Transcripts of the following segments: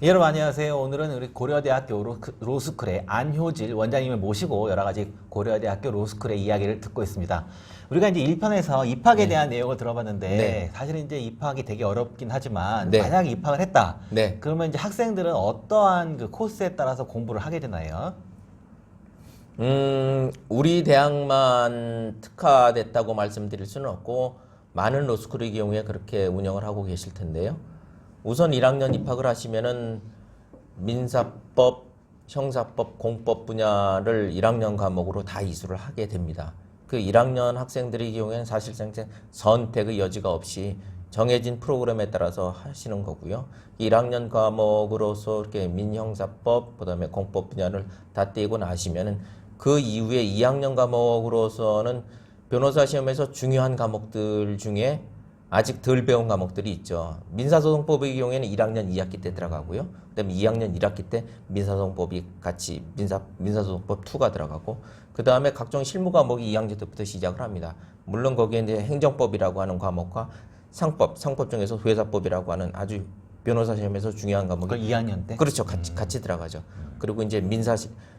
예, 여러분 안녕하세요. 오늘은 우리 고려대학교 로크- 로스쿨의 안효질 원장님을 모시고 여러 가지 고려대학교 로스쿨의 이야기를 듣고 있습니다. 우리가 이제 1편에서 입학에 대한 내용을 들어봤는데 네. 사실은 이제 입학이 되게 어렵긴 하지만 네. 만약 입학을 했다. 네. 그러면 이제 학생들은 어떠한 그 코스에 따라서 공부를 하게 되나요? 음, 우리 대학만 특화됐다고 말씀드릴 수는 없고 많은 로스쿨의 경우에 그렇게 운영을 하고 계실 텐데요. 우선 1학년 입학을 하시면은 민사법, 형사법, 공법 분야를 1학년 과목으로 다 이수를 하게 됩니다. 그 1학년 학생들의 경우에는 사실상 선택의 여지가 없이 정해진 프로그램에 따라서 하시는 거고요. 1학년 과목으로서 이렇게 민형사법, 그다음에 공법 분야를 다 떼고 나시면은 그 이후에 2학년 과목으로서는 변호사 시험에서 중요한 과목들 중에 아직 덜 배운 과목들이 있죠. 민사소송법의 경우에는 1학년 2학기 때 들어가고요. 그다음에 2학년 1학기 때 민사소송법이 같이 민사 민사소송법 2가 들어가고 그다음에 각종 실무 과목이 2학년 때부터 시작을 합니다. 물론 거기에 이제 행정법이라고 하는 과목과 상법, 상법 중에서 회사법이라고 하는 아주 변호사 시험에서 중요한 과목이 그걸 2학년 때? 그렇죠. 같이 같이 들어가죠. 그리고 이제 민사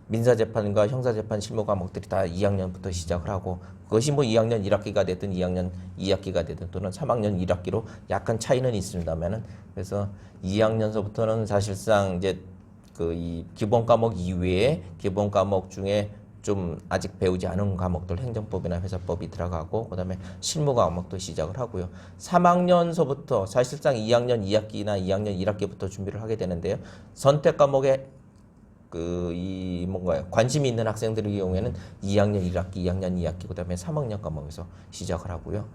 민사 재판과 형사 재판 실무 과목들이 다 2학년부터 시작을 하고 그것이 뭐 2학년 1학기가 됐든 2학년 2학기가 됐든 또는 3학년 1학기로 약간 차이는 있습니다만은 그래서 2학년서부터는 사실상 이제 그 이 기본 과목 이외에 기본 과목 중에 좀 아직 배우지 않은 과목들 행정법이나 회사법이 들어가고 그다음에 실무 과목도 시작을 하고요. 3학년서부터 사실상 2학년 2학기나 2학년 1학기부터 준비를 하게 되는데요. 선택 과목에 그 이 뭔가요 관심이 있는 학생들의 경우에는 2학년 1학기, 2학년 2학기 그다음에 3학년 과목에서 시작을 하고요.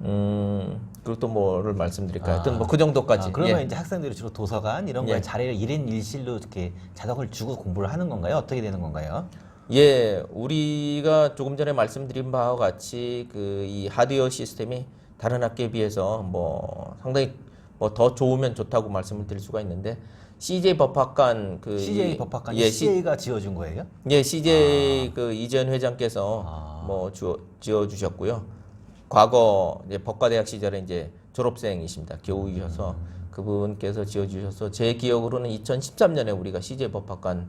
음 그리고 또 뭐를 말씀드릴까요? 하여튼 뭐 그 정도까지. 아, 그러면 예. 이제 학생들이 주로 도서관 이런 거에 예. 자리를 1인 1실로 이렇게 자석을 주고 공부를 하는 건가요? 어떻게 되는 건가요? 예, 우리가 조금 전에 말씀드린 바와 같이 그 이 하드웨어 시스템이 다른 학교에 비해서 뭐 상당히 뭐 더 좋으면 좋다고 말씀을 드릴 수가 있는데 CJ 법학관 그 CJ 이- 법학관이 예, CJ가 지어준 거예요? 예, CJ 그 이재현 회장께서 아. 뭐 주어, 지어 주셨고요. 과거 이제 법과대학 시절에 이제 졸업생이십니다. 교우이셔서 그분께서 지어 주셔서 제 기억으로는 2013년에 우리가 CJ 법학관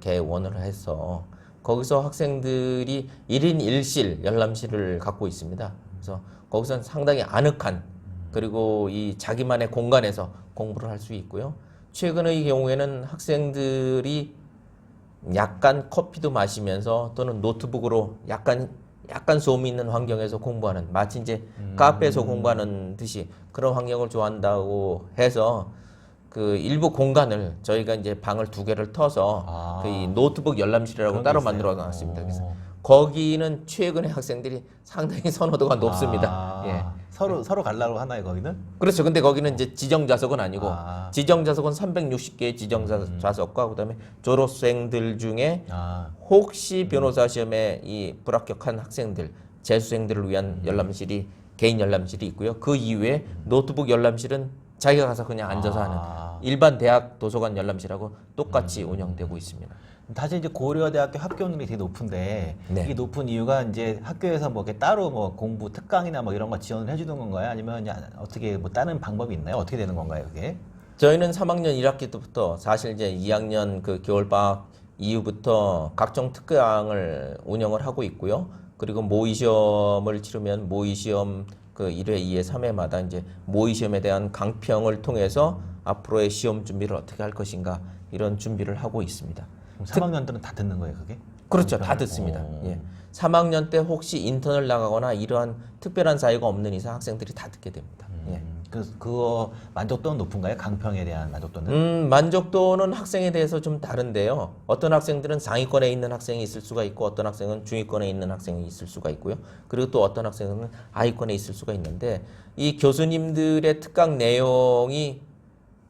개원을 해서 거기서 학생들이 1인 1실 열람실을 갖고 있습니다. 그래서 거기서는 상당히 아늑한 그리고 이 자기만의 공간에서 공부를 할 수 있고요. 최근의 경우에는 학생들이 약간 커피도 마시면서 또는 노트북으로 약간 약간 소음이 있는 환경에서 공부하는 마치 이제 카페에서 공부하는 듯이 그런 환경을 좋아한다고 해서 그 일부 공간을 저희가 이제 방을 두 개를 터서 아. 그이 노트북 열람실이라고 따로? 만들어 놨습니다. 그래서 오. 거기는 최근에 학생들이 상당히 선호도가 높습니다. 아, 예. 서로 서로 갈라고 하나요 거기는? 그렇죠. 근데 거기는 이제 지정 좌석은 아니고 아. 지정 좌석은 360개의 지정 좌- 좌석과 그다음에 졸업생들 중에 아, 혹시 변호사 시험에 이 불합격한 학생들, 재수생들을 위한 열람실이 개인 열람실이 있고요. 그 이외에 노트북 열람실은 자기가 가서 그냥 앉아서 아. 하는 일반 대학 도서관 열람실하고 똑같이 운영되고 있습니다. 사실 이제 고려대학교 합격률이 되게 높은데 네. 이게 높은 이유가 이제 학교에서 뭐 이렇게 따로 뭐 공부 특강이나 뭐 이런 거 지원을 해주는 건가요? 아니면 어떻게 뭐 다른 방법이 있나요? 어떻게 되는 건가요, 그게? 저희는 3학년 1학기 때부터 사실 이제 2학년 그 겨울 방학 이후부터 각종 특강을 운영을 하고 있고요. 그리고 모의 시험을 치르면 모의 시험 그 1회, 2회, 3회마다 이제 모의 시험에 대한 강평을 통해서 앞으로의 시험 준비를 어떻게 할 것인가 이런 준비를 하고 있습니다. 그럼 3학년들은 다 듣는 거예요, 그게? 그렇죠. 다 듣습니다. 오. 예. 3학년 때 혹시 인턴을 나가거나 이러한 특별한 사유가 없는 이상 학생들이 다 듣게 됩니다. 예. 음, 그 그거 만족도는 높은가요? 강평에 대한 만족도는? 음, 만족도는 학생에 대해서 좀 다른데요. 어떤 학생들은 상위권에 있는 학생이 있을 수가 있고 어떤 학생은 중위권에 있는 학생이 있을 수가 있고요. 그리고 또 어떤 학생은 하위권에 있을 수가 있는데 이 교수님들의 특강 내용이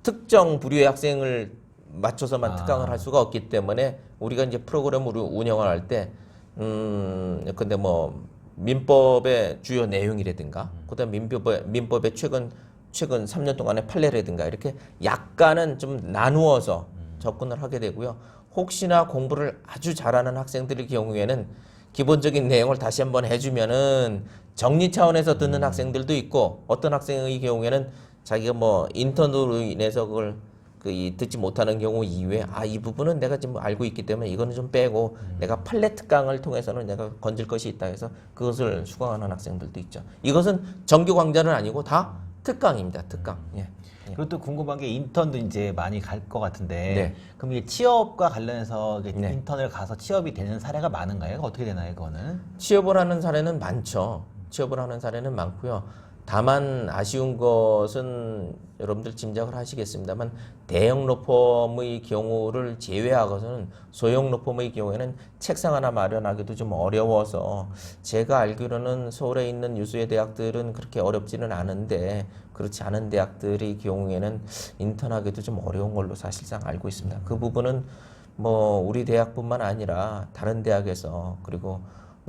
특정 부류의 학생을 맞춰서만 아. 특강을 할 수가 없기 때문에 우리가 이제 프로그램을 운영을 할 때 음, 근데 뭐 민법의 주요 내용이라든가 그다음 민법의 민법의 최근 최근 3년 동안의 판례라든가 이렇게 약간은 좀 나누어서 접근을 하게 되고요. 혹시나 공부를 아주 잘하는 학생들의 경우에는 기본적인 내용을 다시 한번 해주면은 정리 차원에서 듣는 학생들도 있고 어떤 학생의 경우에는 자기가 뭐 인턴으로 인해서 그걸 그 이 듣지 못하는 경우 이후에 아 이 부분은 내가 지금 알고 있기 때문에 이거는 좀 빼고 내가 판례 특강을 통해서는 내가 건질 것이 있다 해서 그것을 수강하는 학생들도 있죠. 이것은 정규 강좌는 아니고 다 특강입니다. 특강. 예. 예. 그리고 또 궁금한 게 인턴도 이제 많이 갈 것 같은데 네. 그럼 이게 취업과 관련해서 이게 네. 인턴을 가서 취업이 되는 사례가 많은가요? 어떻게 되나요, 그거는? 취업을 하는 사례는 많죠. 취업을 하는 사례는 많고요. 다만 아쉬운 것은 여러분들 짐작을 하시겠습니다만 대형 로펌의 경우를 제외하고서는 소형 로펌의 경우에는 책상 하나 마련하기도 좀 어려워서 제가 알기로는 서울에 있는 유수의 대학들은 그렇게 어렵지는 않은데 그렇지 않은 대학들의 경우에는 인턴하기도 좀 어려운 걸로 사실상 알고 있습니다. 그 부분은 뭐 우리 대학뿐만 아니라 다른 대학에서 그리고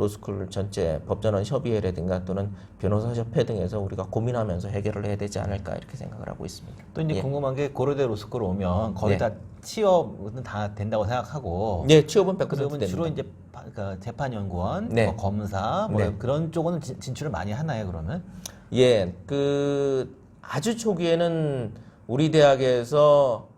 로스쿨 전체 법전원 협의회라든가 또는 변호사 협회 등에서 우리가 고민하면서 해결을 해야 되지 않을까 이렇게 생각을 하고 있습니다. 또 이제 예. 궁금한 게 고려대 로스쿨 오면 거의 네. 다 취업은 다 된다고 생각하고 네, 취업은 100% 그러면 됩니다. 주로 이제 파- 그러니까 재판연구원, 네. 뭐 검사 뭐 네. 그런 쪽은 진- 진출을 많이 하나요, 그러면? 예, 그 아주 초기에는 우리 대학에서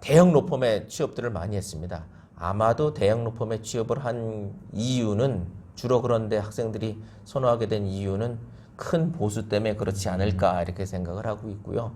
대형 로펌에 취업들을 많이 했습니다. 아마도 대형 로펌에 취업을 한 이유는 주로 그런데 학생들이 선호하게 된 이유는 큰 보수 때문에 그렇지 않을까 이렇게 생각을 하고 있고요.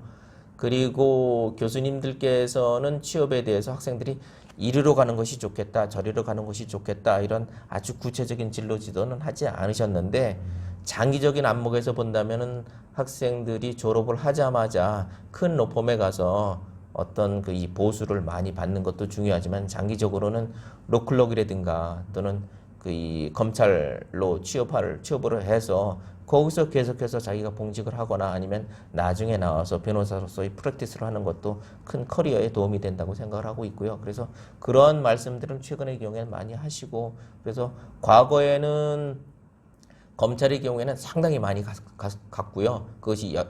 그리고 교수님들께서는 취업에 대해서 학생들이 이리로 가는 것이 좋겠다, 저리로 가는 것이 좋겠다 이런 아주 구체적인 진로 지도는 하지 않으셨는데 장기적인 안목에서 본다면은 학생들이 졸업을 하자마자 큰 로펌에 가서 어떤 그 이 보수를 많이 받는 것도 중요하지만 장기적으로는 로클록이라든가 또는 그 이 검찰로 취업할 취업을 해서 거기서 계속해서 자기가 봉직을 하거나 아니면 나중에 나와서 변호사로서의 프랙티스를 하는 것도 큰 커리어에 도움이 된다고 생각을 하고 있고요. 그래서 그런 말씀들은 최근의 경우에 많이 하시고 그래서 과거에는 검찰의 경우에는 상당히 많이 가- 가- 갔고요. 그것이 여-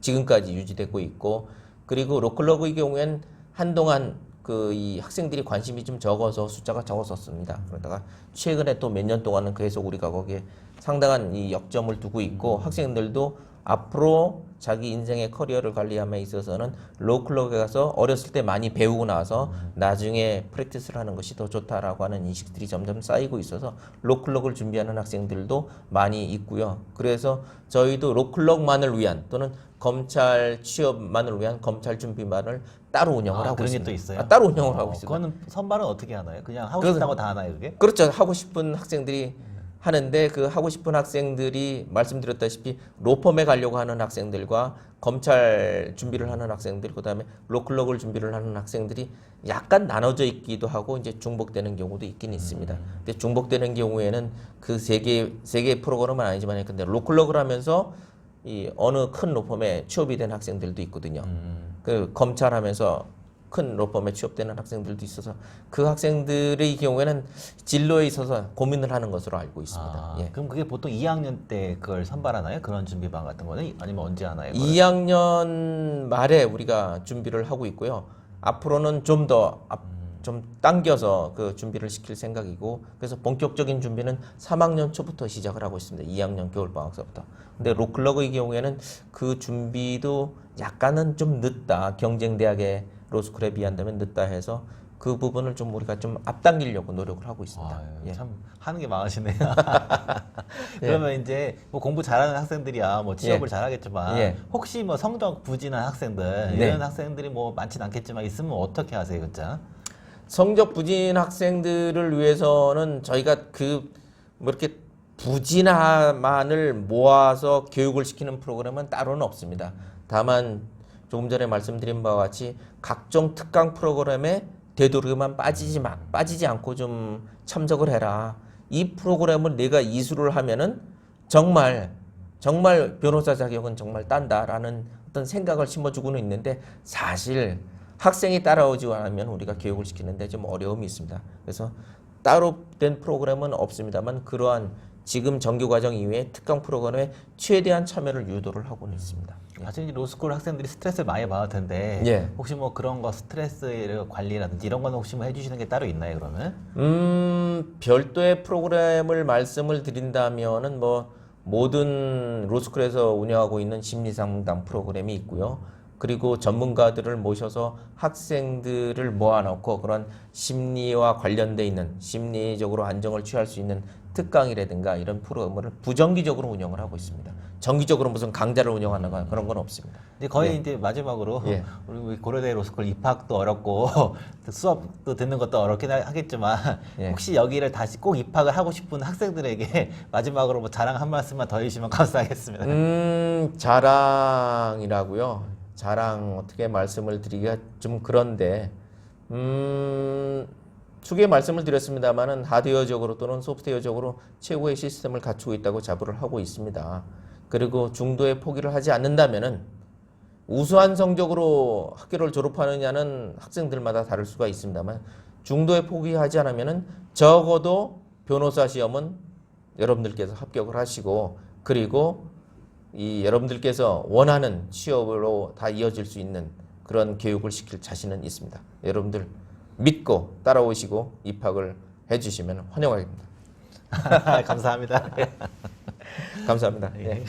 지금까지 유지되고 있고 그리고 로컬러그의 경우엔 한동안 그 이 학생들이 관심이 좀 적어서 숫자가 적었었습니다. 그러다가 최근에 또 몇 년 동안은 계속 우리가 거기에 상당한 이 역점을 두고 있고 학생들도 앞으로 자기 인생의 커리어를 관리함에 있어서는 로컬러그에 가서 어렸을 때 많이 배우고 나서 나중에 프랙티스를 하는 것이 더 좋다라고 하는 인식들이 점점 쌓이고 있어서 로클럭을 준비하는 학생들도 많이 있고요. 그래서 저희도 로클럭만을 위한 또는 검찰 취업만을 위한 검찰 준비만을 따로 운영을 아, 하고 그런 게 있습니다. 또 있어요? 아, 따로 운영을 어, 하고 있습니다. 그거는 선발은 어떻게 하나요? 그냥 하고 싶다고 다 하나요, 그게? 그렇죠. 하고 싶은 학생들이 하는데 그 하고 싶은 학생들이 말씀드렸다시피 로펌에 가려고 하는 학생들과 검찰 준비를 하는 학생들 그다음에 로클럭을 준비를 하는 학생들이 약간 나눠져 있기도 하고 이제 중복되는 경우도 있긴 있습니다. 근데 중복되는 경우에는 그 세개세 개 프로그램은 아니지만 근데 로클럭을 하면서 이 어느 큰 로펌에 취업이 된 학생들도 있거든요. 그 검찰하면서 큰 로펌에 취업되는 학생들도 있어서 그 학생들의 경우에는 진로에 있어서 고민을 하는 것으로 알고 있습니다. 아, 예. 그럼 그게 보통 2학년 때 그걸 선발하나요? 그런 준비반 같은 거는 아니면 언제 하나요? 그거는? 2학년 말에 우리가 준비를 하고 있고요. 앞으로는 좀 더 좀 당겨서 그 준비를 시킬 생각이고 그래서 본격적인 준비는 3학년 초부터 시작을 하고 있습니다. 2학년 겨울 방학서부터. 근데 로클럭의 경우에는 그 준비도 약간은 좀 늦다. 경쟁 대학의 로스쿨에 비한다면 늦다 해서 그 부분을 좀 우리가 좀 앞당기려고 노력을 하고 있습니다. 아유, 예. 참 하는 게 많으시네요. 그러면 이제 뭐 공부 잘하는 학생들이야 뭐 취업을 예. 잘하겠지만 예. 혹시 뭐 성적 부진한 학생들 네. 이런 학생들이 뭐 많진 않겠지만 있으면 어떻게 하세요, 그죠? 성적 부진 학생들을 위해서는 저희가 그 뭐 이렇게 부진함만을 모아서 교육을 시키는 프로그램은 따로는 없습니다. 다만 조금 전에 말씀드린 바와 같이 각종 특강 프로그램에 되도록이면 빠지지 마, 빠지지 않고 좀 참석을 해라. 이 프로그램을 내가 이수를 하면은 정말 정말 변호사 자격은 정말 딴다라는 어떤 생각을 심어주고는 있는데 사실 학생이 따라오지 않으면 우리가 교육을 시키는데 좀 어려움이 있습니다. 그래서 따로 된 프로그램은 없습니다만 그러한 지금 정규 과정 이외에 특강 프로그램에 최대한 참여를 유도를 하고는 있습니다. 사실 이제 로스쿨 학생들이 스트레스를 많이 받을 텐데 예. 혹시 뭐 그런 거 스트레스 관리라든지 이런 거는 혹시 뭐 해주시는 게 따로 있나요, 그러면? 음, 별도의 프로그램을 말씀을 드린다면은 뭐 모든 로스쿨에서 운영하고 있는 심리 상담 프로그램이 있고요. 그리고 전문가들을 모셔서 학생들을 모아놓고 그런 심리와 관련돼 있는 심리적으로 안정을 취할 수 있는 특강이라든가 이런 프로그램을 부정기적으로 운영을 하고 있습니다. 정기적으로 무슨 강좌를 운영하는 거 그런 건 없습니다. 근데 거의 이제 마지막으로 예. 우리 고려대 로스쿨 입학도 어렵고 수업도 듣는 것도 어렵긴 하- 하겠지만 예. 혹시 여기를 다시 꼭 입학을 하고 싶은 학생들에게 마지막으로 뭐 자랑 한 말씀만 더 해주시면 감사하겠습니다. 음, 자랑이라고요. 자랑 어떻게 말씀을 드리기가 좀 그런데 음, 추게 말씀을 드렸습니다만은 하드웨어적으로 또는 소프트웨어적으로 최고의 시스템을 갖추고 있다고 자부를 하고 있습니다. 그리고 중도에 포기를 하지 않는다면은 우수한 성적으로 학교를 졸업하느냐는 학생들마다 다를 수가 있습니다만 중도에 포기하지 않으면은 적어도 변호사 시험은 여러분들께서 합격을 하시고 그리고 이 여러분들께서 원하는 취업으로 다 이어질 수 있는 그런 교육을 시킬 자신은 있습니다. 여러분들 믿고 따라오시고 입학을 해주시면 환영하겠습니다. 감사합니다. 감사합니다. 예.